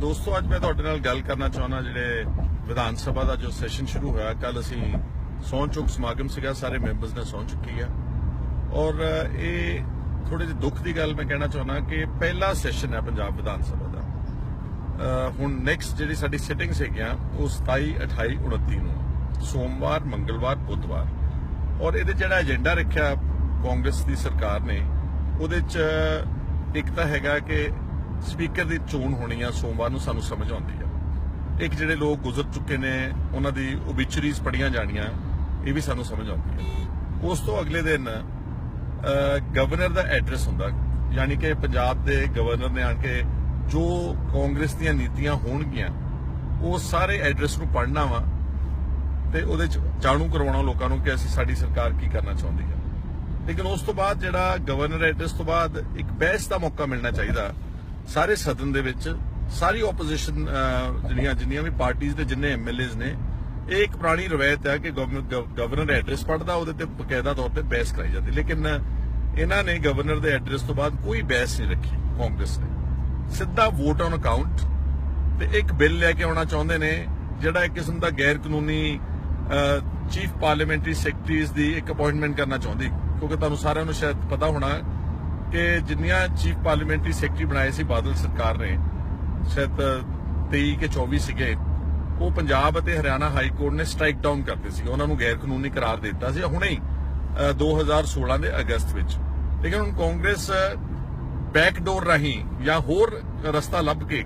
ਦੋਸਤੋ, ਅੱਜ ਮੈਂ ਤੁਹਾਡੇ ਨਾਲ ਗੱਲ ਕਰਨਾ ਚਾਹੁੰਦਾ ਜਿਹੜੇ ਵਿਧਾਨ ਸਭਾ ਦਾ ਜੋ ਸੈਸ਼ਨ ਸ਼ੁਰੂ ਹੋਇਆ ਕੱਲ ਅਸੀਂ ਸਹੁੰ ਚੁੱਕ ਸਮਾਗਮ ਸੀਗਾ, ਸਾਰੇ ਮੈਂਬਰਸ ਨੇ ਸਹੁੰ ਚੁੱਕੀ ਆ। ਔਰ ਇਹ ਥੋੜੇ ਜਿਹੇ ਦੁੱਖ ਦੀ ਗੱਲ ਮੈਂ ਕਹਿਣਾ ਚਾਹੁੰਦਾ ਕਿ ਪਹਿਲਾ ਸੈਸ਼ਨ ਹੈ ਪੰਜਾਬ ਵਿਧਾਨ ਸਭਾ ਦਾ। ਹੁਣ ਨੈਕਸਟ ਜਿਹੜੀ ਸਾਡੀ ਸਿਟਿੰਗਸ ਹੈਗੀਆਂ, ਉਹ 27 28 29 ਨੂੰ। ਸੋਮਵਾਰ, ਮੰਗਲਵਾਰ, ਬੁੱਧਵਾਰ। ਔਰ ਇਹਦੇ ਜਿਹੜਾ ਏਜੰਡਾ ਰੱਖਿਆ ਕਾਂਗਰਸ ਦੀ ਸਰਕਾਰ ਨੇ, ਉਹਦੇ ਚ ਇੱਕ ਤਾਂ ਹੈਗਾ ਕਿ ਸਪੀਕਰ ਦੀ ਚੋਣ ਹੋਣੀ ਆ ਸੋਮਵਾਰ ਨੂੰ ਸਾਨੂੰ ਸਮਝ ਆਉਂਦੀ ਆ। ਇੱਕ ਜਿਹੜੇ ਲੋਕ ਗੁਜ਼ਰ ਚੁੱਕੇ ਨੇ, ਉਹਨਾਂ ਦੀ ਓਬਿਚਰੀਜ਼ ਪੜੀਆਂ ਜਾਣੀਆਂ, ਇਹ ਵੀ ਸਾਨੂੰ ਸਮਝ ਆਉਂਦੀ ਹੈ ਉਸ ਤੋਂ ਅਗਲੇ ਦਿਨ ਗਵਰਨਰ ਦਾ ਐਡਰੈਸ ਹੁੰਦਾ, ਯਾਨੀ ਕਿ ਪੰਜਾਬ ਦੇ ਗਵਰਨਰ ਨੇ ਆਣ ਕੇ ਜੋ ਕਾਂਗਰਸ ਦੀਆਂ ਨੀਤੀਆਂ ਹੋਣਗੀਆਂ, ਉਹ ਸਾਰੇ ਐਡਰੈਸ ਨੂੰ ਪੜ੍ਹਨਾ ਵਾ, ਤੇ ਉਹਦੇ ਚ ਜਾਣੂ ਕਰਵਾਉਣਾ ਲੋਕਾਂ ਨੂੰ ਕਿ ਅਸੀਂ ਸਾਡੀ ਸਰਕਾਰ ਕੀ ਕਰਨਾ ਚਾਹੁੰਦੀ ਹੈ ਲੇਕਿਨ ਉਸ ਤੋਂ ਬਾਅਦ ਜਿਹੜਾ ਗਵਰਨਰ ਐਡਰੈਸ ਤੋਂ ਬਾਅਦ ਇੱਕ ਬਹਿਸ ਦਾ ਮੌਕਾ ਮਿਲਣਾ ਚਾਹੀਦਾ ਸਾਰੇ ਸਦਨ ਦੇ ਵਿੱਚ ਸਾਰੀ ਆਪੋਜੀਸ਼ਨ ਜਿਹੜੀਆਂ ਜਿੰਨੀਆਂ ਵੀ ਪਾਰਟੀਆਂ ਦੇ ਜਿੰਨੇ ਐਮਐਲਏਜ਼ ਨੇ, ਇਹ ਇੱਕ ਪੁਰਾਣੀ ਰਵਾਇਤ ਹੈ ਕਿ ਗਵਰਨਰ ਗਵ- ਗਵਰਨਰ ਐਡਰੈਸ ਪੜਦਾ ਉਹਦੇ ਤੇ ਬਕਾਇਦਾ ਤੌਰ ਤੇ ਬਹਿਸ ਕਰਾਈ ਜਾਂਦੀ। ਲੇਕਿਨ, ਇਹਨਾਂ ਨੇ ਗਵਰਨਰ ਦੇ ਐਡਰੈਸ ਤੋਂ ਬਾਅਦ ਕੋਈ ਬਹਿਸ ਨਹੀਂ ਰੱਖੀ ਕਾਂਗਰਸ ਨੇ। ਸਿੱਧਾ ਵੋਟ ਔਨ ਅਕਾਊਂਟ ਤੇ ਇੱਕ ਬਿੱਲ ਲੈ ਕੇ ਆਉਣਾ ਚਾਹੁੰਦੇ ਨੇ, ਜਿਹੜਾ ਇੱਕ ਕਿਸਮ ਦਾ ਗੈਰ ਕਾਨੂੰਨੀ ਚੀਫ ਪਾਰਲੀਮੈਂਟਰੀ ਸੈਕਟਰੀਜ਼ ਦੀ ਇੱਕ ਅਪਾਇੰਟਮੈਂਟ ਕਰਨਾ ਚਾਹੁੰਦੀ। ਕਿਉਂਕਿ ਤੁਹਾਨੂੰ ਸਾਰਿਆਂ ਨੂੰ ਸ਼ਾਇਦ ਪਤਾ ਹੋਣਾ ਕਿ ਜਿੰਨੀਆਂ ਚੀਫ ਪਾਰਲੀਮੈਂਟਰੀ ਸੈਕਟਰੀ ਬਣਾਏ ਸੀ ਬਾਦਲ ਸਰਕਾਰ ਨੇ ਸ਼ਾਇਦ 23 ਕੇ 24 ਸੀਗੇ ਉਹ ਪੰਜਾਬ ਅਤੇ ਹਰਿਆਣਾ ਹਾਈ ਕੋਰਟ ਨੇ ਸਟ੍ਰਾਈਕ ਡਾਊਨ ਕਰਤੇ ਸੀ ਉਹਨਾਂ ਨੂੰ ਗੈਰ ਕਾਨੂੰਨੀ ਕਰਾਰ ਦਿੱਤਾ ਸੀ। ਹੁਣੇ ਹੀ ਅ, 2016 ਦੇ ਅਗਸਤ ਵਿੱਚ। ਲੇਕਿਨ ਹੁਣ ਕਾਂਗਰਸ ਬੈਕ ਡੋਰ ਰਾਹੀਂ ਜਾਂ ਹੋਰ ਰਸਤਾ ਲੱਭ ਕੇ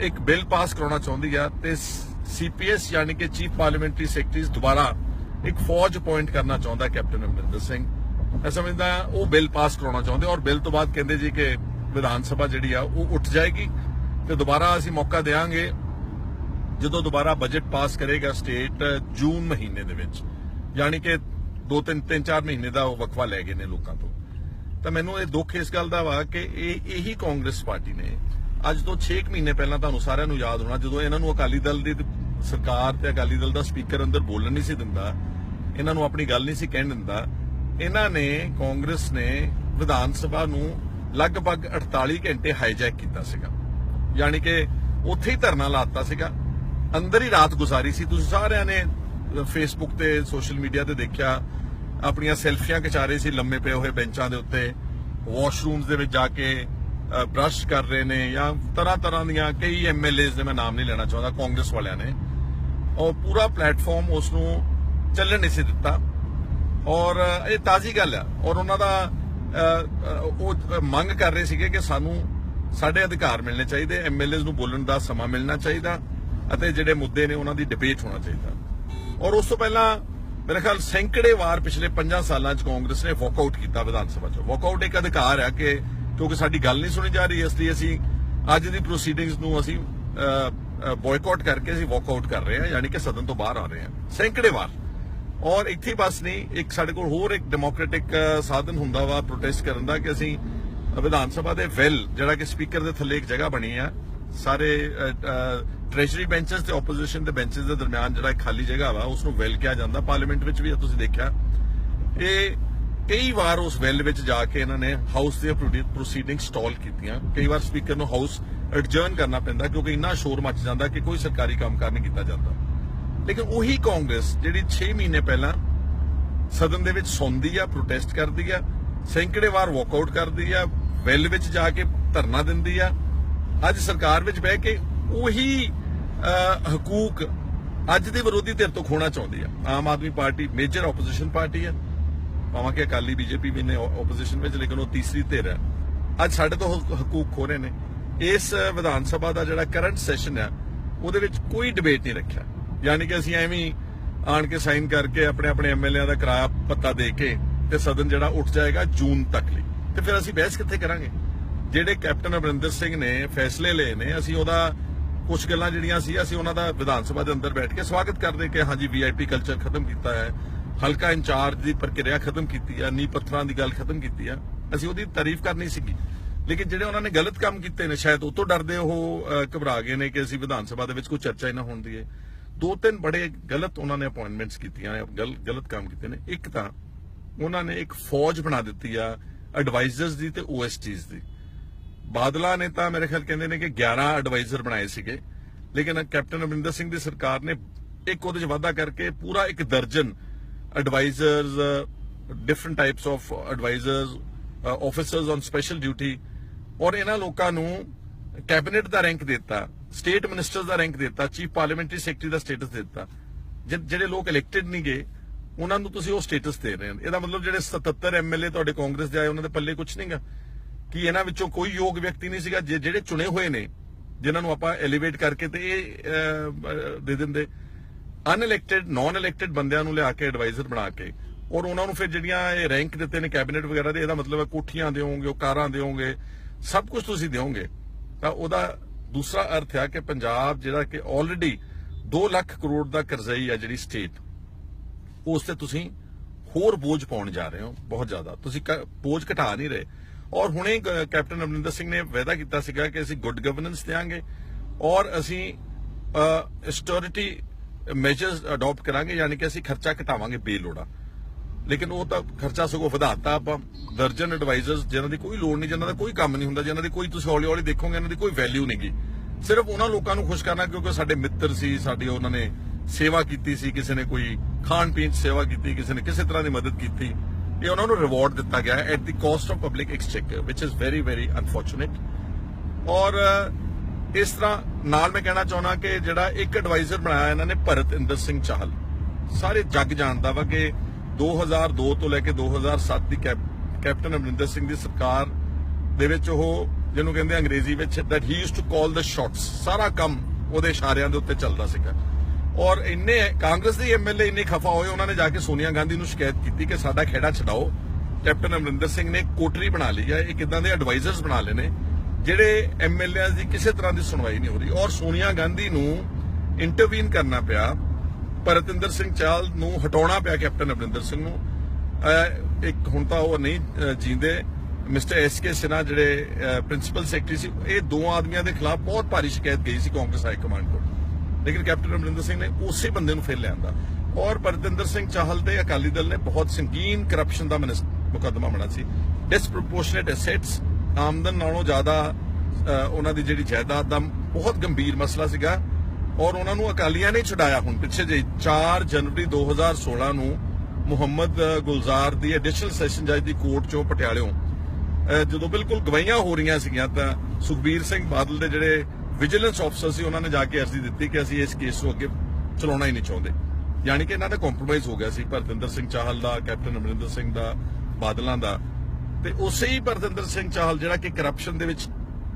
ਇੱਕ ਬਿੱਲ ਪਾਸ ਕਰਾਉਣਾ ਚਾਹੁੰਦੀ ਆ ਤੇ ਸੀਪੀਐਸ ਯਾਨੀ ਕਿ ਚੀਫ ਪਾਰਲੀਮੈਂਟਰੀ ਸੈਕਟਰੀਜ਼ ਦੁਬਾਰਾ ਇੱਕ ਫੌਜ ਅਪਾਇੰਟ ਕਰਨਾ ਚਾਹੁੰਦਾ ਕੈਪਟਨ ਅਮਰਿੰਦਰ ਸਿੰਘ। ਮੈਂ ਸਮਝਦਾ ਉਹ ਬਿੱਲ ਪਾਸ ਕਰਾਉਣਾ ਚਾਹੁੰਦੇ ਔਰ ਬਿੱਲ ਤੋਂ ਬਾਅਦ ਕਹਿੰਦੇ ਜੀ ਕਿ ਵਿਧਾਨ ਸਭਾ ਜਿਹੜੀ ਆ ਉਹ ਉੱਠ ਜਾਏਗੀ ਤੇ ਦੁਬਾਰਾ ਅਸੀਂ ਮੌਕਾ ਦੇਵਾਂਗੇ ਜਦੋਂ ਦੁਬਾਰਾ ਬਜਟ ਪਾਸ ਕਰੇਗਾ ਸਟੇਟ ਜੂਨ ਮਹੀਨੇ ਦੇ ਵਿੱਚ, ਯਾਨੀ ਕਿ ਦੋ ਤਿੰਨ ਤਿੰਨ ਚਾਰ ਮਹੀਨੇ ਦਾ ਉਹ ਵਕਫਾ ਲੈ ਗਏ ਨੇ ਲੋਕਾਂ ਤੋਂ। ਤਾਂ ਮੈਨੂੰ ਇਹ ਦੁੱਖ ਇਸ ਗੱਲ ਦਾ ਵਾ ਕਿ ਇਹ ਇਹੀ ਕਾਂਗਰਸ ਪਾਰਟੀ ਨੇ। ਅੱਜ ਤੋਂ 6 ਮਹੀਨੇ ਪਹਿਲਾਂ ਤੁਹਾਨੂੰ ਸਾਰਿਆਂ ਨੂੰ ਯਾਦ ਹੋਣਾ, ਜਦੋਂ ਇਹਨਾਂ ਨੂੰ ਅਕਾਲੀ ਦਲ ਦੀ ਸਰਕਾਰ ਤੇ ਅਕਾਲੀ ਦਲ ਦਾ ਸਪੀਕਰ ਅੰਦਰ ਬੋਲਣ ਨਹੀਂ ਸੀ ਦਿੰਦਾ, ਇਹਨਾਂ ਨੂੰ ਆਪਣੀ ਗੱਲ ਨਹੀਂ ਸੀ ਕਹਿਣ ਦਿੰਦਾ ਇਹਨਾਂ ਨੇ ਕਾਂਗਰਸ ਨੇ ਵਿਧਾਨ ਸਭਾ ਨੂੰ ਲਗਭਗ 48 ਘੰਟੇ ਹਾਈਜੈਕ ਕੀਤਾ ਸੀਗਾ। ਯਾਨੀ ਕਿ ਉੱਥੇ ਹੀ ਧਰਨਾ ਲਾਤਾ ਸੀਗਾ। ਅੰਦਰ ਹੀ ਰਾਤ ਗੁਜ਼ਾਰੀ ਸੀ। ਤੁਸੀਂ ਸਾਰਿਆਂ ਨੇ ਫੇਸਬੁੱਕ ਤੇ ਸੋਸ਼ਲ ਮੀਡੀਆ ਤੇ ਦੇਖਿਆ, ਆਪਣੀਆਂ ਸੈਲਫੀਆਂ ਖਿਚਾ ਸੀ ਲੰਮੇ ਪਏ ਹੋਏ ਬੈਂਚਾਂ ਦੇ ਉੱਤੇ। ਵਾਸ਼ਰੂਮਸ ਦੇ ਵਿੱਚ ਜਾ ਕੇ ਬ੍ਰਸ਼ ਕਰ ਰਹੇ ਨੇ ਜਾਂ ਤਰ੍ਹਾਂ ਤਰ੍ਹਾਂ ਦੀਆਂ ਕਈ ਐਮਐਲਏਜ਼ ਦੇ ਮੈਂ ਨਾਮ ਨਹੀਂ ਲੈਣਾ ਚਾਹੁੰਦਾ, ਕਾਂਗਰਸ ਵਾਲਿਆਂ ਨੇ। ਔਰ ਪੂਰਾ ਪਲੇਟਫਾਰਮ ਉਸ ਨੂੰ ਚੱਲਣ ਨਹੀਂ ਸੀ ਦਿੱਤਾ। ਔਰ ਇਹ ਤਾਜ਼ੀ ਗੱਲ ਆ। ਔਰ ਉਹਨਾਂ ਦਾ ਉਹ ਮੰਗ ਕਰ ਰਹੇ ਸੀਗੇ ਕਿ ਸਾਨੂੰ ਸਾਡੇ ਅਧਿਕਾਰ ਮਿਲਣੇ ਚਾਹੀਦੇ ਐਮਐਲਏਜ਼ ਨੂੰ ਬੋਲਣ ਦਾ ਸਮਾਂ ਮਿਲਣਾ ਚਾਹੀਦਾ ਅਤੇ ਜਿਹੜੇ ਮੁੱਦੇ ਨੇ ਉਹਨਾਂ ਦੀ ਡਿਬੇਟ ਹੋਣਾ ਚਾਹੀਦਾ। ਔਰ ਉਸ ਤੋਂ ਪਹਿਲਾਂ ਮੇਰੇ ਖਿਆਲ ਸੈਂਕੜੇ ਵਾਰ ਪਿਛਲੇ 5 ਸਾਲਾਂ 'ਚ ਕਾਂਗਰਸ ਨੇ ਵਾਕਆਊਟ ਕੀਤਾ ਵਿਧਾਨ ਸਭਾ 'ਚ। ਵਾਕਆਊਟ ਇੱਕ ਅਧਿਕਾਰ ਹੈ ਕਿ ਕਿਉਂਕਿ ਸਾਡੀ ਗੱਲ ਨਹੀਂ ਸੁਣੀ ਜਾ ਰਹੀ, ਇਸ ਲਈ ਅਸੀਂ ਅੱਜ ਦੀ ਪ੍ਰੋਸੀਡਿੰਗਸ ਨੂੰ ਅਸੀਂ ਬੋਇਕਾਟ ਕਰਕੇ ਅਸੀਂ ਵਾਕਆਊਟ ਕਰ ਰਹੇ ਹਾਂ, ਯਾਨੀ ਕਿ ਸਦਨ ਤੋਂ ਬਾਹਰ ਆ ਰਹੇ ਹਾਂ। ਸੈਂਕੜੇ ਵਾਰ। ਔਰ ਇੱਥੇ ਬਸ ਨਹੀਂ, ਇੱਕ ਸਾਡੇ ਕੋਲ ਹੋਰ ਇੱਕ ਡੈਮੋਕ੍ਰੈਟਿਕ ਸਾਧਨ ਹੁੰਦਾ ਵਾ ਪ੍ਰੋਟੈਸਟ ਕਰਨ ਦਾ ਕਿ ਅਸੀਂ ਵਿਧਾਨ ਸਭਾ ਦੇ ਵੈਲ ਜਿਹੜਾ ਕਿ ਸਪੀਕਰ ਦੇ ਥੱਲੇ ਇੱਕ ਜਗ੍ਹਾ ਬਣੀ ਆ, ਸਾਰੇ ਟ੍ਰੈਜਰੀ ਬੈਂਚਸ ਤੇ ਆਪੋਜੀਸ਼ਨ ਦੇ ਬੈਂਚਸ ਦੇ ਦਰਮਿਆਨ ਜਿਹੜਾ ਖਾਲੀ ਜਗ੍ਹਾ ਵਾ ਉਸ ਨੂੰ ਵੈਲ ਕਿਹਾ ਜਾਂਦਾ। ਪਾਰਲੀਮੈਂਟ ਵਿੱਚ ਵੀ ਤੁਸੀਂ ਦੇਖਿਆ। ਇਹ ਕਈ ਵਾਰ ਉਸ ਵੈਲ ਵਿੱਚ ਜਾ ਕੇ ਇਹਨਾਂ ਨੇ ਹਾਊਸ ਦੀਆਂ ਪ੍ਰੋਸੀਡਿੰਗ ਸਟਾਲ ਕੀਤੀਆਂ। ਕਈ ਵਾਰ ਸਪੀਕਰ ਨੂੰ ਹਾਊਸ ਐਡਜਰਨ ਕਰਨਾ ਪੈਂਦਾ ਕਿਉਂਕਿ ਇੰਨਾ ਸ਼ੋਰ ਮਚ ਜਾਂਦਾ ਕਿ ਕੋਈ ਸਰਕਾਰੀ ਕੰਮ ਕੰਮਕਾਰ ਨਹੀਂ ਕੀਤਾ ਜਾਂਦਾ। ਲੇਕਿਨ ਉਹੀ ਕਾਂਗਰਸ ਜਿਹੜੀ 6 ਮਹੀਨੇ ਪਹਿਲਾਂ ਸਦਨ ਦੇ ਵਿੱਚ ਸੌਂਦੀ ਆ ਪ੍ਰੋਟੈਸਟ ਕਰਦੀ ਆ, ਸੈਂਕੜੇ ਵਾਰ ਵਾਕਆਊਟ ਕਰਦੀ ਆ ਵੈਲ ਵਿੱਚ ਜਾ ਕੇ ਧਰਨਾ ਦਿੰਦੀ ਆ। ਅੱਜ ਸਰਕਾਰ ਵਿੱਚ ਬਹਿ ਕੇ ਉਹੀ ਹਕੂਕ ਅੱਜ ਦੇ ਵਿਰੋਧੀ ਧਿਰ ਤੋਂ ਖੋਣਾ ਚਾਹੁੰਦੀ ਆ। Aam Aadmi party major opposition party ਆ। ਭਾਵੇਂ ਕਿ ਅਕਾਲੀ ਬੀਜੇਪੀ ਵੀ ਨੇ ਆਪੋਜੀਸ਼ਨ ਵਿੱਚ, ਲੇਕਿਨ ਉਹ ਤੀਸਰੀ ਧਿਰ ਹੈ ਅੱਜ ਸਾਡੇ ਤੋਂ ਹਕੂਕ ਖੋ ਰਹੇ ਨੇ। ਇਸ ਵਿਧਾਨ ਸਭਾ ਦਾ ਜਿਹੜਾ ਕਰੰਟ ਸੈਸ਼ਨ ਆ, ਉਹਦੇ ਵਿੱਚ ਕੋਈ ਡਿਬੇਟ ਨਹੀਂ ਰੱਖਿਆ। ਯਾਨੀ ਕਿ ਅਸੀਂ ਐਵੇਂ ਆਣ ਕੇ ਸਾਈਨ ਕਰਕੇ ਆਪਣੇ ਆਪਣੇ ਐਮਐਲਏਆਂ ਦਾ ਕਿਰਾਇਆ ਪੱਤਾ ਦੇ ਕੇ ਤੇ ਸਦਨ ਜਿਹੜਾ ਉੱਠ ਜਾਏਗਾ ਜੂਨ ਤੱਕ ਲਈ। ਤੇ ਫਿਰ ਅਸੀਂ ਬਹਿਸ ਕਿੱਥੇ ਕਰਾਂਗੇ? ਜਿਹੜੇ ਕੈਪਟਨ ਅਮਰਿੰਦਰ ਸਿੰਘ ਨੇ ਫੈਸਲੇ ਲਏ ਨੇ, ਅਸੀਂ ਉਹਦਾ ਕੁਝ ਗੱਲਾਂ ਜਿਹੜੀਆਂ ਸੀ, ਅਸੀਂ ਉਹਨਾਂ ਦਾ ਵਿਧਾਨ ਸਭਾ ਦੇ ਅੰਦਰ ਬੈਠ ਕੇ ਸਵਾਗਤ ਕਰਦੇ ਕਿ ਹਾਂਜੀ ਵੀਆਈਪੀ ਕਲਚਰ ਖਤਮ ਕੀਤਾ ਹੈ, ਹਲਕਾ ਇੰਚਾਰਜ ਦੀ ਪ੍ਰਕਿਰਿਆ ਖਤਮ ਕੀਤੀ ਆ ਨੀ ਪੱਥਰਾਂ ਦੀ ਗੱਲ ਖਤਮ ਕੀਤੀ ਆ ਅਸੀਂ ਉਹਦੀ ਤਾਰੀਫ ਕਰਨੀ ਸੀਗੀ। ਲੇਕਿਨ ਜਿਹੜੇ ਉਹਨਾਂ ਨੇ ਗਲਤ ਕੰਮ ਕੀਤੇ ਨੇ, ਸ਼ਾਇਦ ਉਹ ਤੋਂ ਡਰਦੇ ਉਹ ਘਬਰਾ ਗਏ ਨੇ ਕਿ ਅਸੀਂ ਵਿਧਾਨ ਸਭਾ ਦੇ ਵਿੱਚ ਕੋਈ ਚਰਚਾ ਹੀ ਨਾ ਹੋਣ ਦੀਏ ਦੋ ਤਿੰਨ ਬੜੇ ਗਲਤ ਉਹਨਾਂ ਨੇ ਅਪਾਇੰਟਮੈਂਟਸ ਕੀਤੀਆਂ ਗਲਤ ਕੰਮ ਕੀਤੇ ਨੇ। ਇੱਕ ਤਾਂ ਉਹਨਾਂ ਨੇ ਇੱਕ ਫੌਜ ਬਣਾ ਦਿੱਤੀ ਆ ਐਡਵਾਈਜ਼ਰਸ ਦੀ ਤੇ ਓਐਸਟੀਜ਼ ਦੀ। ਬਾਦਲਾਂ ਨੇ ਤਾਂ ਮੇਰੇ ਖਿਆਲ ਕਹਿੰਦੇ ਨੇ ਕਿ 11 ਐਡਵਾਈਜ਼ਰ ਬਣਾਏ ਸੀਗੇ, ਲੇਕਿਨ ਕੈਪਟਨ ਅਮਰਿੰਦਰ ਸਿੰਘ ਦੀ ਸਰਕਾਰ ਨੇ ਇੱਕ ਉਹਦੇ ਚ ਵਾਧਾ ਕਰਕੇ ਪੂਰਾ ਇੱਕ ਦਰਜਨ advisers different types of advisers officers on special duty ਔਰ ਇਹਨਾਂ ਲੋਕਾਂ ਨੂੰ ਕੈਬਨਿਟ ਦਾ ਰੈਂਕ ਦਿੱਤਾ। ਸਟੇਟ ਮਿਨਿਸਟਰ ਦਾ ਰੈਂਕ ਦਿੱਤਾ ਚੀਫ ਪਾਰਲੀਮੈਂਟਰੀ ਸੈਕਟਰੀ ਦਾ ਸਟੇਟਸ ਦਿੱਤਾ। ਜਿਹੜੇ ਲੋਕ ਇਲੈਕਟਿਡ ਨਹੀਂ ਗਏ ਉਹਨਾਂ ਨੂੰ ਤੁਸੀਂ ਉਹ ਸਟੇਟਸ ਦੇ ਰਹੇ ਹੋ। ਇਹਦਾ ਮਤਲਬ ਜਿਹੜੇ 77 ਐਮਐਲਏ ਤੁਹਾਡੇ ਕਾਂਗਰਸ ਦੇ ਆਏ, ਉਹਨਾਂ ਦੇ ਪੱਲੇ ਕੁਝ ਨਹੀਂਗਾ ਕਿ ਇਹਨਾਂ ਵਿੱਚੋਂ ਕੋਈ ਯੋਗ ਵਿਅਕਤੀ ਨਹੀਂ ਸੀਗਾ ਜਿਹੜੇ ਚੁਣੇ ਹੋਏ ਨੇ, ਜਿਨ੍ਹਾਂ ਨੂੰ ਆਪਾਂ ਐਲੀਵੇਟ ਕਰਕੇ ਤੇ ਇਹ ਦੇ ਦਿੰਦੇ। ਅਨਇਲੈਕਟਿਡ ਨਾਨ ਇਲੈਕਟਿਡ ਬੰਦਿਆਂ ਨੂੰ ਲਿਆ ਕੇ ਐਡਵਾਈਜ਼ਰ ਬਣਾ ਕੇ। ਔਰ ਉਹਨਾਂ ਨੂੰ ਫਿਰ ਜਿਹੜੀਆਂ ਇਹ ਰੈਂਕ ਦਿੱਤੇ ਨੇ ਕੈਬਨਿਟ ਵਗੈਰਾ ਦੇ, ਇਹਦਾ ਮਤਲਬ ਹੈ ਕੋਠੀਆਂ ਦਿਓਗੇ, ਉਹ ਕਾਰਾਂ ਦਿਓਗੇ, ਸਭ ਕੁਝ ਤੁਸੀਂ ਦਿਓਗੇ। ਤਾਂ ਉਹਦਾ ਦੂਸਰਾ ਅਰਥ ਹੈ ਕਿ ਪੰਜਾਬ ਜਿਹੜਾ ਕਿ ਆਲਰੇਡੀ 2 ਲੱਖ ਕਰੋੜ ਦਾ ਕਰਜ਼ਈ ਹੈ ਜਿਹੜੀ ਸਟੇਟ ਉਸ ਤੇ ਤੁਸੀਂ ਹੋਰ ਬੋਝ ਪਾਉਣ ਜਾ ਰਹੇ ਹੋ, ਬਹੁਤ ਜ਼ਿਆਦਾ। ਤੁਸੀਂ ਬੋਝ ਘਟਾ ਨਹੀਂ ਰਹੇ। ਔਰ ਹੁਣੇ ਕੈਪਟਨ ਅਮਰਿੰਦਰ ਸਿੰਘ ਨੇ ਵਾਅਦਾ ਕੀਤਾ ਸੀਗਾ ਕਿ ਅਸੀਂ ਗੁੱਡ ਗਵਰਨੈਂਸ ਦੇਵਾਂਗੇ ਔਰ ਅਸੀਂ ਹਿਸਟੋਰਿਟੀ ਮੈਜਰਸ ਅਡਾਪਟ ਕਰਾਂਗੇ, ਯਾਨੀ ਕਿ ਅਸੀਂ ਖਰਚਾ ਘਟਾਵਾਂਗੇ ਬੇਲੋੜਾ। ਲੇਕਿਨ ਉਹ ਤਾਂ ਖਰਚਾ ਸਗੋਂ ਵਧਾਤਾ ਆਪਾਂ। ਦਰਜਨ ਐਡਵਾਈਜ਼ਰਸ ਜਿਨ੍ਹਾਂ ਦੀ ਕੋਈ ਲੋੜ ਨਹੀਂ, ਜਿਨ੍ਹਾਂ ਦਾ ਕੋਈ ਕੰਮ ਨਹੀਂ ਹੁੰਦਾ, ਜਿਨ੍ਹਾਂ ਦੀ ਕੋਈ ਤੁਸੀਂ ਹੌਲੀ ਹੌਲੀ ਦੇਖੋਗੇ, ਇਹਨਾਂ ਦੀ ਕੋਈ ਵੈਲਿਊ ਨਹੀਂਗੀ ਸਿਰਫ ਉਹਨਾਂ ਲੋਕਾਂ ਨੂੰ ਖੁਸ਼ ਕਰਨਾ, ਕਿਉਂਕਿ ਸਾਡੇ ਮਿੱਤਰ ਸੀ, ਸਾਡੀ ਉਹਨਾਂ ਨੇ ਸੇਵਾ ਕੀਤੀ ਸੀ, ਕਿਸੇ ਨੇ ਕੋਈ ਖਾਣ ਪੀਣ ਸੇਵਾ ਕੀਤੀ, ਕਿਸੇ ਨੇ ਕਿਸੇ ਤਰ੍ਹਾਂ ਦੀ ਮਦਦ ਕੀਤੀ। ਇਹ ਉਹਨਾਂ ਨੂੰ ਰਿਵਾਰਡ ਦਿੱਤਾ ਗਿਆ at the cost of public exchequer which is very very unfortunate ਔਰ ਇਸ ਤਰ੍ਹਾਂ ਨਾਲ ਮੈਂ ਕਹਿਣਾ ਚਾਹੁੰਦਾ ਕਿ ਜਿਹੜਾ ਇੱਕ ਐਡਵਾਈਜ਼ਰ ਬਣਾਇਆ ਇਹਨਾਂ ਨੇ, ਭਰਤ ਇੰਦਰ ਸਿੰਘ ਚਾਹਲ। ਸਾਰੇ ਜੱਗ ਜਾਣਦਾ ਵਾ ਕਿ 2002 ਤੋਂ ਲੈ ਕੇ 2007 ਦੀ ਕੈਪ- ਕੈਪਟਨ ਅਮਰਿੰਦਰ ਸਿੰਘ ਦੀ ਸਰਕਾਰ ਦੇ ਵਿੱਚ ਉਹ ਜਿਹਨੂੰ ਕਹਿੰਦੇ ਅੰਗਰੇਜ਼ੀ ਵਿੱਚ that he used to call the shots ਸਾਰਾ ਕੰਮ ਉਹਦੇ ਇਸ਼ਾਰਿਆਂ ਦੇ ਉੱਤੇ ਚੱਲਦਾ ਸੀਗਾ। ਔਰ ਇੰਨੇ ਕਾਂਗਰਸ ਦੇ ਐਮਐਲਏ ਇੰਨੇ ਖਫਾ ਹੋਏ, ਉਹਨਾਂ ਨੇ ਜਾ ਕੇ ਸੋਨੀਆ ਗਾਂਧੀ ਨੂੰ ਸ਼ਿਕਾਇਤ ਕੀਤੀ ਕਿ ਸਾਡਾ ਖੇੜਾ ਛਡਾਓ। ਕੈਪਟਨ ਅਮਰਿੰਦਰ ਸਿੰਘ ਨੇ ਕੋਟਰੀ ਬਣਾ ਲਈ ਹੈ ਇਹ ਕਿਦਾਂ ਦੇ ਐਡਵਾਈਜ਼ਰਸ ਬਣਾ ਲਏ ਨੇ, ਜਿਹੜੇ ਐਮਐਲਏਆਂ ਦੀ ਕਿਸੇ ਤਰ੍ਹਾਂ ਦੀ ਸੁਣਵਾਈ ਨਹੀਂ ਹੋ ਰਹੀ। ਔਰ ਸੋਨੀਆ ਗਾਂਧੀ ਨੂੰ ਇੰਟਰਵੀਨ ਕਰਨਾ ਪਿਆ। ਭਰਤਿੰਦਰ ਸਿੰਘ ਚਾਲ ਨੂੰ ਹਟਾਉਣਾ ਪਿਆ ਕੈਪਟਨ ਅਮਰਿੰਦਰ ਸਿੰਘ ਨੂੰ। ਇੱਕ ਹੁਣ ਤਾਂ ਉਹ ਨਹੀਂ ਜੀਂਦੇ। ਮਿਸਟਰ ਐਸ ਕੇ ਸਿਨਾ ਜਿਹੜੇ ਪ੍ਰਿੰਸੀਪਲ ਸੈਕਟਰੀ ਸੀ, ਇਹ ਦੋ ਆਦਮੀਆਂ ਦੇ ਖਿਲਾਫ ਬਹੁਤ ਭਾਰੀ ਸ਼ਿਕਾਇਤ ਗਈ ਸੀ ਕਾਂਗਰਸ ਹਾਈ ਕਮਾਂਡ ਕੋਲ। ਲੇਕਿਨ ਕੈਪਟਨ ਅਮਰਿੰਦਰ ਸਿੰਘ ਨੇ ਉਸੇ ਬੰਦੇ ਨੂੰ ਫਿਰ ਲਿਆਂਦਾ। ਔਰ ਭਰਤਿੰਦਰ ਸਿੰਘ ਚਾਹਲ ਤੇ ਅਕਾਲੀ ਦਲ ਨੇ ਬਹੁਤ ਸੰਗੀਨ ਕਰਪਸ਼ਨ ਦਾ ਮਿਨਿਸ- ਮੁਕੱਦਮਾ ਬਣਾ ਸੀ। ਡਿਸਪ੍ਰੋਪੋਰਸ਼ਨੇਟ ਐਸੈਟਸ ਆਮਦਨ ਨਾਲੋਂ ਜ਼ਿਆਦਾ ਉਹਨਾਂ ਦੀ ਜਿਹੜੀ ਜਾਇਦਾਦ ਦਾ ਬਹੁਤ ਗੰਭੀਰ ਮਸਲਾ ਸੀਗਾ। ਔਰ ਉਹਨਾਂ ਨੂੰ ਅਕਾਲੀਆਂ ਨੇ ਛਡਾਇਆ ਹੁਣ। ਪਿੱਛੇ ਜੇ 4 ਜਨਵਰੀ 2016 ਨੂੰ ਮੁਹੰਮਦ ਗੁਲਜ਼ਾਰ ਦੀ ਐਡੀਸ਼ਨਲ ਸੈਸ਼ਨ ਜੱਜ ਦੀ ਕੋਰਟ ਚੋਂ ਪਟਿਆਲਿਓਂ ਜਦੋਂ ਬਿਲਕੁਲ ਗਵਾਹੀਆਂ ਹੋ ਰਹੀਆਂ ਸੀਗੀਆਂ ਤਾਂ ਸੁਖਬੀਰ ਸਿੰਘ ਬਾਦਲ ਦੇ ਜਿਹੜੇ ਵਿਜੀਲੈਂਸ ਅਫਸਰ ਸੀ, ਉਹਨਾਂ ਨੇ ਜਾ ਕੇ ਅਰਜ਼ੀ ਦਿੱਤੀ ਕਿ ਅਸੀਂ ਇਸ ਕੇਸ ਨੂੰ ਅੱਗੇ ਚਲਾਉਣਾ ਹੀ ਨਹੀਂ ਚਾਹੁੰਦੇ। ਯਾਨੀ ਕਿ ਇਹਨਾਂ ਦਾ ਕੰਪਰੋਮਾਈਜ਼ ਹੋ ਗਿਆ ਸੀ ਭਰਤਿੰਦਰ ਸਿੰਘ ਚਾਹਲ ਦਾ, ਕੈਪਟਨ ਅਮਰਿੰਦਰ ਸਿੰਘ ਦਾ, ਬਾਦਲਾਂ ਦਾ। ਤੇ ਉਸੇ ਹੀ ਭਰਤਿੰਦਰ ਸਿੰਘ ਚਾਹਲ ਜਿਹੜਾ ਕਿ ਕਰਪਸ਼ਨ ਦੇ ਵਿੱਚ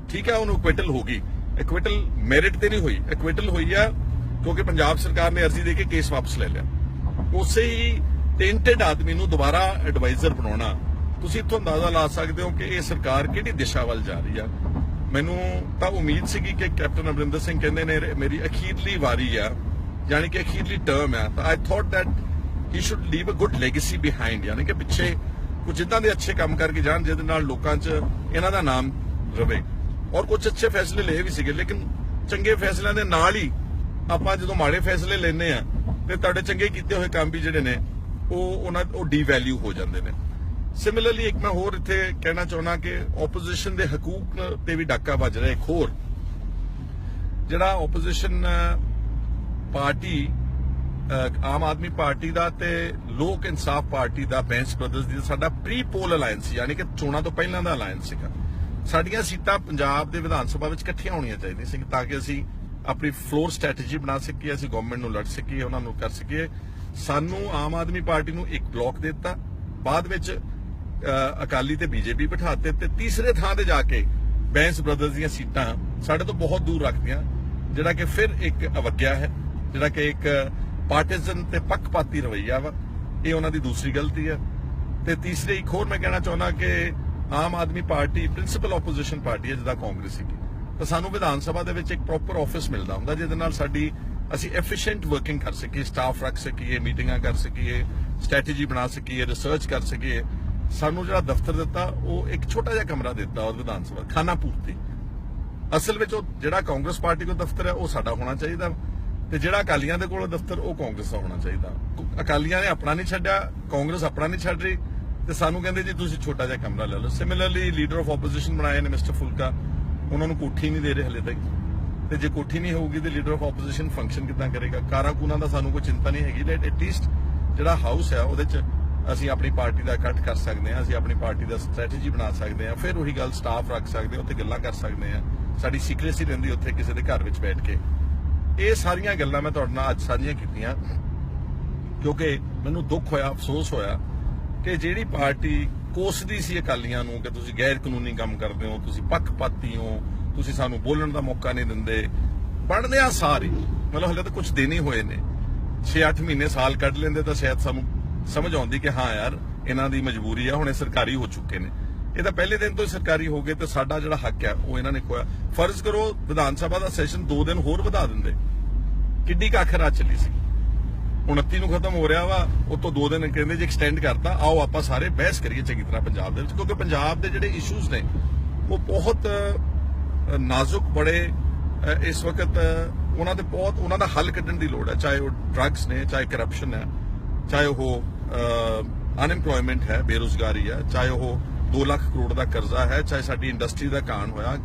ਠੀਕ ਹੈ, ਉਹਨੂੰ ਇਕਵਿਟਲ ਹੋ ਗਈ। ਇਕਵਿਟਲ ਮੈਰਿਟ ਤੇ ਨਹੀਂ ਹੋਈ। ਇਕਵਿਟਲ ਹੋਈ ਆ ਕਿਉਂਕਿ ਪੰਜਾਬ ਸਰਕਾਰ ਨੇ ਅਰਜ਼ੀ ਦੇ ਕੇ ਕੇਸ ਵਾਪਸ ਲੈ ਲਿਆ। ਉਸੇ ਹੀ ਟੈਂਟਡ ਆਦਮੀ ਨੂੰ ਦੁਬਾਰਾ ਐਡਵਾਈਜ਼ਰ ਬਣਾਉਣਾ। ਤੁਸੀਂ ਇੱਥੋਂ ਅੰਦਾਜ਼ਾ ਲਾ ਸਕਦੇ ਹੋ ਕਿ ਇਹ ਸਰਕਾਰ ਕਿਹੜੀ ਦਿਸ਼ਾ ਵੱਲ ਜਾ ਰਹੀ ਆ। ਮੈਨੂੰ ਤਾਂ ਉਮੀਦ ਸੀਗੀ ਕਿ ਕੈਪਟਨ ਅਮਰਿੰਦਰ ਸਿੰਘ ਕਹਿੰਦੇ ਨੇ, ਮੇਰੀ ਅਖੀਰਲੀ ਵਾਰੀ ਆ। ਯਾਨੀ ਕਿ ਅਖੀਰਲੀ ਟਰਮ ਆ। ਤਾਂ I thought that he should leave a good legacy behind ਯਾਨੀ ਕਿ ਪਿੱਛੇ ਕੁਝ ਇਦਾਂ ਦੇ ਅੱਛੇ ਕੰਮ ਕਰਕੇ ਜਾਣ, ਜਿਹਦੇ ਨਾਲ ਲੋਕਾਂ 'ਚ ਇਹਨਾਂ ਦਾ ਨਾਮ ਰਵੇ। ਔਰ ਕੁਝ ਅੱਛੇ ਫੈਸਲੇ ਲਏ ਵੀ ਸੀਗੇ, ਲੇਕਿਨ ਚੰਗੇ ਫੈਸਲਿਆਂ ਦੇ ਨਾਲ ਹੀ ਆਪਾਂ ਜਦੋਂ ਮਾੜੇ ਫੈਸਲੇ ਲੈਨੇ ਆ ਤੇ ਤੁਹਾਡੇ ਚੰਗੇ ਕੀਤੇ ਹੋਏ ਕੰਮ ਵੀ ਜਿਹੜੇ ਨੇ, ਉਹ ਉਹਨਾਂ, ਉਹ ਡੀਵੈਲਿਊ ਹੋ ਜਾਂਦੇ ਨੇ। ਸਿਮਿਲਰਲੀ ਇੱਕ ਮੈਂ ਹੋਰ ਇੱਥੇ ਕਹਿਣਾ ਚਾਹੁੰਦਾ ਕਿ ਆਪੋਜੀਸ਼ਨ ਦੇ ਹਕੂਕ ਤੇ ਵੀ ਡਾਕਾ ਵੱਜ ਰਿਹਾ ਇੱਕ ਹੋਰ। ਜਿਹੜਾ opposition party Aam Aadmi Party ਦਾ ਤੇ ਲੋਕ ਇਨਸਾਫ ਪਾਰਟੀ ਦਾ ਬੈਂਸ ਬ੍ਰਦਰਸ ਦੀ, ਸਾਡਾ ਪ੍ਰੀ ਪੋਲ ਅਲਾਈਅੰਸ ਯਾਨੀ ਕਿ ਚੋਣਾਂ ਤੋਂ ਪਹਿਲਾਂ ਦਾ ਅਲਾਈਅੰਸ ਸੀਗਾ। ਸਾਡੀਆਂ ਸੀਟਾਂ ਪੰਜਾਬ ਦੇ ਵਿਧਾਨ ਸਭਾ ਵਿੱਚ ਇਕੱਠੀਆਂ ਹੋਣੀਆਂ ਚਾਹੀਦੀਆਂ ਸੀ ਤਾਂ ਕਿ ਅਸੀਂ ਆਪਣੀ ਫਲੋਰ ਸਟ੍ਰੈਟਜੀ ਬਣਾ ਸਕੀਏ ਅਸੀਂ ਗਵਰਨਮੈਂਟ ਨੂੰ ਲੜ ਸਕੀਏ ਉਹਨਾਂ ਨੂੰ ਕਰ ਸਕੀਏ। ਸਾਨੂੰ ਆਮ ਆਦਮੀ ਪਾਰਟੀ ਨੂੰ ਇੱਕ ਬਲੌਕ ਦੇ ਦਿੱਤਾ। ਬਾਅਦ ਵਿੱਚ ਅਹ, ਅਕਾਲੀ ਤੇ ਬੀਜੇਪੀ ਬਿਠਾਤੇ ਤੇ ਤੀਸਰੇ ਥਾਂ ਤੇ ਜਾ ਕੇ ਬੈਂਸ ਬ੍ਰਦਰਸ ਦੀਆਂ ਸੀਟਾਂ ਸਾਡੇ ਤੋਂ ਬਹੁਤ ਦੂਰ ਰੱਖਦੀਆਂ ਜਿਹੜਾ ਕਿ ਫਿਰ ਇੱਕ ਅਵਗਿਆ ਹੈ ਜਿਹੜਾ ਕਿ ਇੱਕ ਪਾਰਟੀਜ਼ਨ ਤੇ ਪੱਖਪਾਤੀ ਰਵਈਆ ਵਾ। ਇਹ ਉਹਨਾਂ ਦੀ ਦੂਸਰੀ ਗਲਤੀ ਹੈ। ਤੇ ਤੀਸਰੇ ਇੱਕ ਹੋਰ ਮੈਂ ਕਹਿਣਾ ਚਾਹੁੰਦਾ ਕਿ Aam Aadmi party principal opposition party ਹੈ ਜਿਹਦਾ ਕਾਂਗਰਸ ਸੀਗੀ। ਤਾਂ ਸਾਨੂੰ ਵਿਧਾਨ ਸਭਾ ਦੇ ਵਿੱਚ ਇੱਕ ਪ੍ਰੋਪਰ ਆਫਿਸ ਮਿਲਦਾ ਹੁੰਦਾ, ਜਿਹਦੇ ਨਾਲ ਸਾਡੀ, ਅਸੀਂ ਐਫੀਸ਼ੀਐਂਟ ਵਰਕਿੰਗ ਕਰ ਸਕੀਏ ਸਟਾਫ ਰੱਖ ਸਕੀਏ, ਮੀਟਿੰਗਾਂ ਕਰ ਸਕੀਏ ਸਟ੍ਰੈਟਜੀ ਬਣਾ ਸਕੀਏ ਰਿਸਰਚ ਕਰ ਸਕੀਏ। ਸਾਨੂੰ ਜਿਹੜਾ ਦਫ਼ਤਰ ਦਿੱਤਾ, ਉਹ ਇੱਕ ਛੋਟਾ ਜਿਹਾ ਕਮਰਾ ਦਿੱਤਾ ਉਹ ਵਿਧਾਨ ਸਭਾ, ਖਾਨਾ ਪੂਰਤੀ। ਅਸਲ ਵਿੱਚ ਉਹ ਜਿਹੜਾ ਕਾਂਗਰਸ ਪਾਰਟੀ ਕੋਲ ਦਫ਼ਤਰ ਹੈ, ਉਹ ਸਾਡਾ ਹੋਣਾ ਚਾਹੀਦਾ। ਤੇ ਜਿਹੜਾ ਅਕਾਲੀਆਂ ਦੇ ਕੋਲ ਦਫ਼ਤਰ, ਉਹ ਕਾਂਗਰਸ ਦਾ ਹੋਣਾ ਚਾਹੀਦਾ। ਅਕਾਲੀਆਂ ਨੇ ਆਪਣਾ ਨਹੀਂ ਛੱਡਿਆ, ਕਾਂਗਰਸ ਆਪਣਾ ਨਹੀਂ ਛੱਡ ਰਹੀ। ਤੇ ਸਾਨੂੰ ਕਹਿੰਦੇ ਜੀ ਤੁਸੀਂ ਛੋਟਾ ਜਿਹਾ ਕਮਰਾ ਲੈ ਲਓ। ਸਿਮਿਲਰਲੀ ਲੀਡਰ ਆਫ ਆਪੋਜੀਸ਼ਨ ਬਣਾਏ ਨੇ ਮਿਸਟਰ ਫੁਲਕਾ ਉਹਨਾਂ ਨੂੰ ਕੋਠੀ ਨਹੀਂ ਦੇ ਰਹੇ ਹਲੇ ਤੱਕ। ਤੇ ਜੇ ਕੋਠੀ ਨਹੀਂ ਹੋਊਗੀ ਤੇ ਲੀਡਰ ਆਫ ਆਪੋਜੀਸ਼ਨ ਫੰਕਸ਼ਨ ਕਿੱਦਾਂ ਕਰੇਗਾ? ਕਾਰਾਂ ਦਾ ਸਾਨੂੰ ਕੋਈ ਚਿੰਤਾ ਨਹੀਂ ਹੈਗੀ। ਲੈਟ ਐਟਲੀਸਟ ਜਿਹੜਾ ਹਾਊਸ ਹੈ, ਉਹਦੇ ਚ ਅਸੀਂ ਆਪਣੀ ਪਾਰਟੀ ਦਾ ਇਕੱਠ ਕਰ ਸਕਦੇ ਹਾਂ। ਅਸੀਂ ਆਪਣੀ ਪਾਰਟੀ ਦਾ ਸਟ੍ਰੈਟਜੀ ਬਣਾ ਸਕਦੇ ਹਾਂ। ਫਿਰ ਉਹੀ ਗੱਲ ਸਟਾਫ ਰੱਖ ਸਕਦੇ ਹਾਂ, ਉੱਥੇ ਗੱਲਾਂ ਕਰ ਸਕਦੇ ਹਾਂ। ਸਾਡੀ ਸੀਕ੍ਰੇਸੀ ਰਹਿੰਦੀ ਉੱਥੇ ਕਿਸੇ ਦੇ ਘਰ ਵਿੱਚ ਬੈਠ ਕੇ। ਇਹ ਸਾਰੀਆਂ ਗੱਲਾਂ ਮੈਂ ਤੁਹਾਡੇ ਨਾਲ ਅੱਜ ਸਾਂਝੀਆਂ ਕੀਤੀਆਂ। ਕਿਉਂਕਿ ਮੈਨੂੰ ਦੁੱਖ ਹੋਇਆ, ਅਫਸੋਸ ਹੋਇਆ ਕਿ ਜਿਹੜੀ ਪਾਰਟੀ ਕੋਸਦੀ ਸੀ ਅਕਾਲੀਆਂ ਨੂੰ ਕਿ ਤੁਸੀਂ ਗੈਰ ਕਾਨੂੰਨੀ ਕੰਮ ਕਰਦੇ ਹੋ, ਤੁਸੀਂ ਪੱਖਪਾਤੀ ਹੋ, ਤੁਸੀਂ ਸਾਨੂੰ ਬੋਲਣ ਦਾ ਮੌਕਾ ਨਹੀਂ ਦਿੰਦੇ, ਬਣਦਿਆਂ ਸਾਰੇ, ਮਤਲਬ ਹਲੇ ਤਾਂ ਕੁਝ ਦਿਨ ਹੀ ਹੋਏ ਨੇ। 6-8 ਮਹੀਨੇ ਸਾਲ ਕੱਢ ਲੈਂਦੇ ਤਾਂ ਸ਼ਾਇਦ ਸਾਨੂੰ ਸਮਝ ਆਉਂਦੀ ਕਿ ਹਾਂ ਯਾਰ, ਇਹਨਾਂ ਦੀ ਮਜਬੂਰੀ ਆ, ਹੁਣ ਇਹ ਸਰਕਾਰੀ ਹੋ ਚੁੱਕੇ ਨੇ। ਇਹ ਤਾਂ ਪਹਿਲੇ ਦਿਨ ਤੋਂ ਹੀ ਸਰਕਾਰੀ ਹੋ ਗਏ ਤੇ ਸਾਡਾ ਜਿਹੜਾ ਹੱਕ ਹੈ ਉਹ ਇਹਨਾਂ ਨੇ ਖੋਇਆ। ਫਰਜ਼ ਕਰੋ, ਵਿਧਾਨ ਸਭਾ ਦਾ ਸੈਸ਼ਨ 2 ਦਿਨ ਹੋਰ ਵਧਾ ਦਿੰਦੇ। ਕਿੱਡੀ ਕੱਖ ਰਾਤ ਚੱਲੀ ਸੀ। 29 ਨੂੰ ਖਤਮ ਹੋ ਰਿਹਾ ਵਾ ਉਹ ਤੋਂ 2 ਦਿਨ ਕਹਿੰਦੇ ਜੀ ਐਕਸਟੈਂਡ ਕਰਤਾ, ਆਓ ਆਪਾਂ ਸਾਰੇ ਬਹਿਸ ਕਰੀਏ ਚੰਗੀ ਤਰ੍ਹਾਂ ਪੰਜਾਬ ਦੇ ਵਿੱਚ, ਕਿਉਂਕਿ ਪੰਜਾਬ ਦੇ ਜਿਹੜੇ ਇਸ਼ੂਜ਼ ਨੇ, ਉਹ ਬਹੁਤ ਨਾਜ਼ੁਕ ਬੜੇ ਇਸ ਵਕਤ ਉਹਨਾਂ ਦੇ ਬਹੁਤ, ਉਹਨਾਂ ਦਾ ਹੱਲ ਕੱਢਣ ਦੀ ਲੋੜ ਹੈ, ਚਾਹੇ ਉਹ ਡਰੱਗਸ ਨੇ, ਚਾਹੇ ਕਰਪਸ਼ਨ ਹੈ, ਚਾਹੇ ਉਹ ਅਨਐਮਪਲੋਇਮੈਂਟ ਹੈ, ਬੇਰੋਜ਼ਗਾਰੀ ਹੈ, ਚਾਹੇ ਉਹ 2 ਲੱਖ ਕਰੋੜ ਦਾ ਕਰਜ਼ਾ ਹੈ, ਚਾਹੇ ਸਾਡੀ ਇੰਡਸਟਰੀ ਦਾ ਕਾਣ ਹੋਇਆ,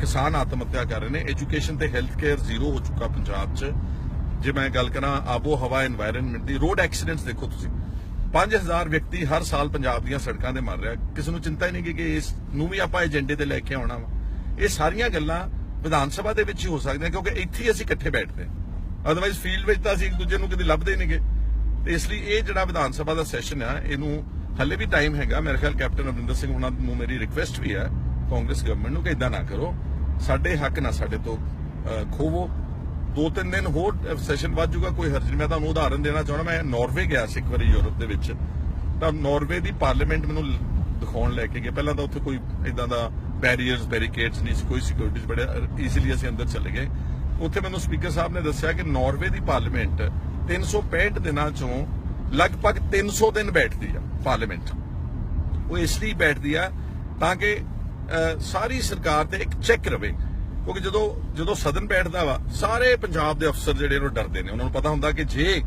ਕਿਸਾਨ ਆਤਮ ਹੱਤਿਆ ਕਰ ਰਹੇ ਨੇ ਐਜੂਕੇਸ਼ਨ ਤੇ ਹੈਲਥ ਕੇਅਰ ਜ਼ੀਰੋ ਹੋ ਚੁੱਕਾ ਪੰਜਾਬ 'ਚ ਜੇ ਮੈਂ ਗੱਲ ਕਰਾਂ ਆਬੋ ਹਵਾ এনवायरमेंट ਦੀ ਰੋਡ ਐਕਸੀਡੈਂਟਸ ਦੇਖੋ ਤੁਸੀਂ। 5000 ਵਿਅਕਤੀ ਹਰ ਸਾਲ ਪੰਜਾਬ ਦੀਆਂ ਸੜਕਾਂ ਤੇ ਮਰ ਰਿਹਾ। ਕਿਸੇ ਨੂੰ ਚਿੰਤਾ ਹੀ ਨਹੀਂ ਕਿ ਇਸ ਨੂੰ ਵੀ ਆਪਾਂ ਏਜੰਡੇ ਤੇ ਲੈ ਕੇ ਆਉਣਾ ਵਾ। ਇਹ ਸਾਰੀਆਂ ਗੱਲਾਂ ਵਿਧਾਨ ਸਭਾ ਦੇ ਵਿੱਚ ਹੀ ਹੋ ਸਕਦੀਆਂ, ਕਿਉਂਕਿ ਇੱਥੇ ਅਸੀਂ ਇਕੱਠੇ ਬੈਠਦੇ ਹਾਂ। ਅਦਰਵਾਈਜ਼ ਫੀਲਡ ਵਿੱਚ ਤਾਂ ਅਸੀਂ ਇੱਕ ਦੂਜੇ ਨੂੰ ਕਦੇ ਲੱਭਦੇ ਨਹੀਂਗੇ। ਤੇ ਇਸ ਲਈ ਇਹ ਜਿਹੜਾ ਵਿਧਾਨ ਸਭਾ ਦਾ ਸੈਸ਼ਨ ਹੈ ਇਹਨੂੰ ਹੱਲੇ ਵੀ ਟਾਈਮ ਹੈਗਾ। ਮੇਰੇ ਖਿਆਲ ਕੈਪਟਨ ਅਮਰਿੰਦਰ ਸਿੰਘ ਉਹਨਾਂ ਨੂੰ ਮੇਰੀ ਰਿਕੁਐਸਟ ਵੀ ਹੈ, ਕਾਂਗਰਸ ਗਵਰਨਮੈਂਟ ਨੂੰ ਕਿ ਇਦਾਂ ਨਾ ਕਰੋ। ਸਾਡੇ ਹੱਕ ਨਾ ਸਾਡੇ ਤੋਂ ਖੋਵੋ। ਦੋ ਤਿੰਨ ਦਿਨ ਹੋਰ ਸੈਸ਼ਨ ਵੱਧ ਜਾਊਗਾ। ਕੋਈ ਹਰਜ ਨਹੀਂ। ਮੈਂ ਤੁਹਾਨੂੰ ਉਦਾਹਰਨ ਦੇਣਾ ਚਾਹੁੰਦਾ। ਮੈਂ ਨਾਰਵੇ ਗਿਆ ਸੀ ਇੱਕ ਵਾਰੀ ਯੂਰਪ ਦੇ ਵਿੱਚ। ਤਾਂ ਨਾਰਵੇ ਦੀ ਪਾਰਲੀਮੈਂਟ ਮੈਨੂੰ ਦਿਖਾਉਣ ਲੈ ਕੇ ਗਿਆ ਪਹਿਲਾਂ ਤਾਂ ਉੱਥੇ ਕੋਈ ਇਦਾਂ ਦਾ ਬੈਰੀਅਰਸ ਬੈਰੀਕੇਡਸ ਨਹੀਂ ਸੀ। ਕੋਈ ਸਿਕਿਉਰਿਟੀਜ਼ ਬੜੇ ਈਜ਼ੀਲੀ ਅਸੀਂ ਅੰਦਰ ਚਲੇ ਗਏ। ਉੱਥੇ ਮੈਨੂੰ ਸਪੀਕਰ ਸਾਹਿਬ ਨੇ ਦੱਸਿਆ ਕਿ ਨਾਰਵੇ ਦੀ ਪਾਰਲੀਮੈਂਟ 365 ਦਿਨਾਂ ਚੋਂ ਲਗਭਗ 300 ਦਿਨ ਬੈਠਦੀ ਆ ਪਾਰਲੀਮੈਂਟ ਉਹ ਇਸ ਲਈ ਬੈਠਦੀ ਆ ਤਾਂ ਕਿ ਸਾਰੀ ਸਰਕਾਰ ਤੇ ਇੱਕ ਚੈੱਕ ਰਵੇ। ਕਿਉਂਕਿ ਜਦੋਂ ਜਦੋਂ ਸਦਨ ਬੈਠਦਾ ਵਾ, ਸਾਰੇ ਪੰਜਾਬ ਦੇ ਅਫਸਰ ਜਿਹੜੇ ਉਹ ਡਰਦੇ ਨੇ। ਉਹਨਾਂ ਨੂੰ ਪਤਾ ਹੁੰਦਾ ਕਿ ਜੇ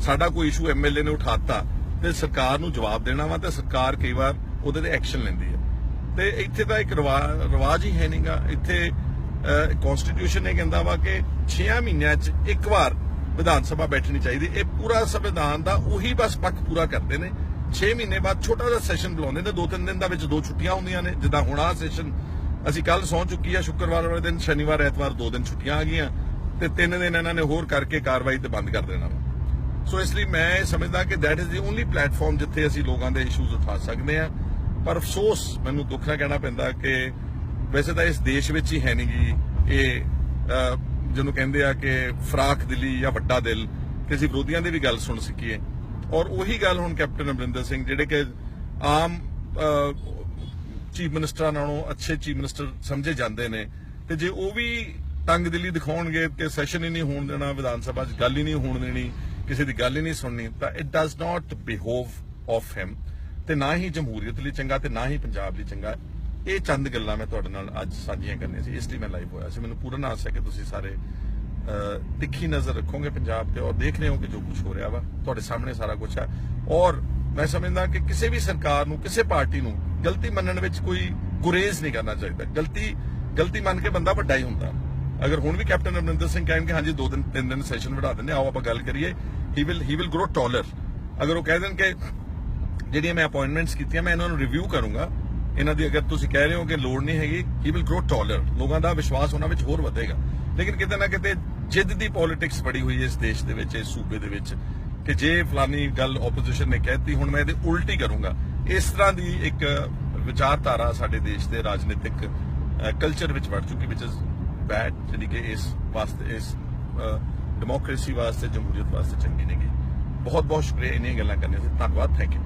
ਸਾਡਾ ਕੋਈ ਇਸ਼ੂ ਐਮਐਲਏ ਨੇ ਉਠਾਤਾ, ਤੇ ਸਰਕਾਰ ਨੂੰ ਜਵਾਬ ਦੇਣਾ ਵਾ, ਤੇ ਸਰਕਾਰ ਕਈ ਵਾਰ ਉਹਦੇ ਤੇ ਐਕਸ਼ਨ ਲੈਂਦੀ ਹੈ ਤੇ ਇੱਥੇ ਤਾਂ ਇੱਕ ਰਿਵਾਜ ਹੀ ਹੈ ਨਹੀਂਗਾ ਇੱਥੇ ਕਨਸਟੀਟਿਊਸ਼ਨ ਇਹ ਕਹਿੰਦਾ ਵਾ ਕਿ 6 ਮਹੀਨਿਆਂ 'ਚ ਇੱਕ ਵਾਰ ਵਿਧਾਨ ਸਭਾ ਬੈਠਣੀ ਚਾਹੀਦੀ। ਇਹ ਪੂਰਾ ਸੰਵਿਧਾਨ ਦਾ ਉਹੀ ਬਸ ਪੱਖ ਪੂਰਾ ਕਰਦੇ ਨੇ। 6 ਮਹੀਨੇ ਬਾਅਦ ਛੋਟਾ ਜਿਹਾ ਸੈਸ਼ਨ ਬੁਲਾਉਂਦੇ ਨੇ। ਦੋ ਤਿੰਨ ਦਿਨ ਦਾ ਵਿੱਚ ਦੋ ਛੁੱਟੀਆਂ ਹੁੰਦੀਆਂ ਨੇ। ਜਿੱਦਾਂ ਹੁਣ ਆਹ ਸੈਸ਼ਨ ਅਸੀਂ ਕੱਲ ਸੌਂ ਚੁੱਕੀ ਆ ਸ਼ੁੱਕਰਵਾਰ ਵਾਲੇ ਦਿਨ, ਸ਼ਨੀਵਾਰ, ਐਤਵਾਰ ਦੋ ਦਿਨ ਛੁੱਟੀਆਂ ਆ ਗਈਆਂ ਤੇ ਤਿੰਨ ਦਿਨ ਇਹਨਾਂ ਨੇ ਹੋਰ ਕਰਕੇ ਕਾਰਵਾਈ ਤੇ ਬੰਦ ਕਰ ਦੇਣਾ ਵਾ। ਸੋ ਇਸ ਲਈ ਮੈਂ ਇਹ ਸਮਝਦਾ ਕਿ that is the only platform ਜਿੱਥੇ ਅਸੀਂ ਲੋਕਾਂ ਦੇ ਇਸ਼ੂਜ਼ ਉਠਾ ਸਕਦੇ ਹਾਂ। ਪਰ ਅਫਸੋਸ, ਮੈਨੂੰ ਦੁੱਖ ਨਾਲ ਕਹਿਣਾ ਪੈਂਦਾ ਕਿ ਵੈਸੇ ਤਾਂ ਇਸ ਦੇਸ਼ ਵਿੱਚ ਹੀ ਹੈ ਨਹੀਂ ਗੀ ਇਹ ਜਿਹਨੂੰ ਕਹਿੰਦੇ ਆ ਕਿ ਫਰਾਕ ਦਿਲੀ ਜਾਂ ਵੱਡਾ ਦਿਲ, ਕਿ ਅਸੀਂ ਵਿਰੋਧੀਆਂ ਦੀ ਵੀ ਗੱਲ ਸੁਣ ਸਕੀਏ। ਔਰ ਉਹੀ ਗੱਲ ਹੁਣ ਕੈਪਟਨ ਅਮਰਿੰਦਰ ਸਿੰਘ, ਜਿਹੜੇ ਕਿ ਆਮ ਚੀਫ ਮਿਨਿਸਟਰਾਂ ਨਾਲੋਂ ਅੱਛੇ ਚੀਫ ਮਿਨਿਸਟਰ ਸਮਝੇ ਜਾਂਦੇ ਨੇ। ਤੇ ਜੇ ਉਹ ਵੀ ਤੰਗ ਦਿਲੀ ਦਿਖਾਉਣਗੇ ਕਿ ਸੈਸ਼ਨ ਹੀ ਨਹੀਂ ਹੋਣ ਦੇਣਾ, ਵਿਧਾਨ ਸਭਾ 'ਚ ਗੱਲ ਹੀ ਨਹੀਂ ਹੋਣ ਦੇਣੀ, ਕਿਸੇ ਦੀ ਗੱਲ ਹੀ ਨਹੀਂ ਸੁਣਨੀ, ਤਾਂ it does not behove of him ਤੇ ਨਾ ਹੀ ਜਮਹੂਰੀਅਤ ਲਈ ਚੰਗਾ ਤੇ ਨਾ ਹੀ ਪੰਜਾਬ ਲਈ ਚੰਗਾ। ਇਹ ਚੰਦ ਗੱਲਾਂ ਮੈਂ ਤੁਹਾਡੇ ਨਾਲ ਅੱਜ ਸਾਂਝੀਆਂ ਕਰਨੀਆਂ ਸੀ। ਇਸ ਲਈ ਮੈਂ ਲਾਈਵ ਹੋਇਆ ਸੀ। ਮੈਨੂੰ ਪੂਰਨ ਆਸ ਹੈ ਕਿ ਤੁਸੀਂ ਸਾਰੇ ਤਿੱਖੀ ਨਜ਼ਰ ਰੱਖੋਗੇ ਪੰਜਾਬ ਤੇ ਔਰ ਦੇਖ ਰਹੇ ਹੋ ਕਿ ਜੋ ਕੁਝ ਹੋ ਰਿਹਾ ਵਾ। ਤੁਹਾਡੇ ਸਾਹਮਣੇ ਸਾਰਾ ਕੁਝ ਹੈ। ਔਰ ਮੈਂ ਸਮਝਦਾ ਕਿ ਕਿਸੇ ਵੀ ਸਰਕਾਰ ਨੂੰ, ਕਿਸੇ ਪਾਰਟੀ ਨੂੰ ਗਲਤੀ ਮੰਨਣ ਵਿੱਚ ਕੋਈ ਗੁਰੇਜ਼ ਨਹੀਂ ਕਰਨਾ ਚਾਹੀਦਾ। ਗਲਤੀ ਗਲਤੀ ਮੰਨ ਕੇ ਬੰਦਾ ਵੱਡਾ ਹੀ ਹੁੰਦਾ। ਅਗਰ ਹੁਣ ਵੀ ਕੈਪਟਨ ਅਮਰਿੰਦਰ ਸਿੰਘ ਕਹਿਣਗੇ, ਹਾਂਜੀ, ਦੋ ਦਿਨ, ਤਿੰਨ ਦਿਨ ਸੈਸ਼ਨ ਵਧਾ ਦਿੰਦੇ ਆਓ ਆਪਾਂ ਗੱਲ ਕਰੀਏ। He will he will grow taller ਅਗਰ ਉਹ ਕਹਿ ਦੇਣ ਕਿ ਜਿਹੜੀਆਂ ਮੈਂ ਅਪਾਇੰਟਮੈਂਟਸ ਕੀਤੀਆਂ, ਮੈਂ ਇਹਨਾਂ ਨੂੰ ਰਿਵਿਊ ਕਰੂੰਗਾ। ਇਹਨਾਂ ਦੀ ਅਗਰ ਤੁਸੀਂ ਕਹਿ ਰਹੇ ਹੋ ਕਿ ਲੋੜ ਨਹੀਂ ਹੈਗੀ ਹੀ ਵਿਲ ਗਰੋ ਟਾਲਰ ਲੋਕਾਂ ਦਾ ਵਿਸ਼ਵਾਸ ਉਹਨਾਂ ਵਿੱਚ ਹੋਰ ਵਧੇਗਾ। ਲੇਕਿਨ ਕਿਤੇ ਨਾ ਕਿਤੇ ਜਿੱਦ ਦੀ ਪੋਲਿਟਿਕਸ ਬੜੀ ਹੋਈ ਹੈ ਇਸ ਦੇਸ਼ ਦੇ ਵਿੱਚ, ਇਸ ਸੂਬੇ ਦੇ ਵਿੱਚ, ਕਿ ਜੇ ਫਲਾਨੀ ਗੱਲ ਆਪੋਜੀਸ਼ਨ ਨੇ ਕਹਿਤੀ ਹੁਣ ਮੈਂ ਇਹਦੇ ਉਲਟੀ ਕਰੂੰਗਾ। ਇਸ ਤਰ੍ਹਾਂ ਦੀ ਇੱਕ ਵਿਚਾਰਧਾਰਾ ਸਾਡੇ ਦੇਸ਼ ਦੇ ਰਾਜਨੀਤਿਕ ਕਲਚਰ ਵਿੱਚ ਵੜ ਚੁੱਕੀ ਵਿਚ ਇਜ਼ ਬੈਡ ਜਿਹੜੀ ਕਿ ਇਸ ਵਾਸਤੇ, ਇਸ ਡੈਮੋਕ੍ਰੇਸੀ ਵਾਸਤੇ, ਜਮਹੂਰੀਅਤ ਵਾਸਤੇ ਚੰਗੀ ਨਹੀਂ ਗੀ ਬਹੁਤ ਬਹੁਤ ਸ਼ੁਕਰੀਆ, ਇੰਨੀਆਂ ਗੱਲਾਂ ਕਰਨੀਆਂ ਸੀ। ਧੰਨਵਾਦ ਥੈਂਕ ਯੂ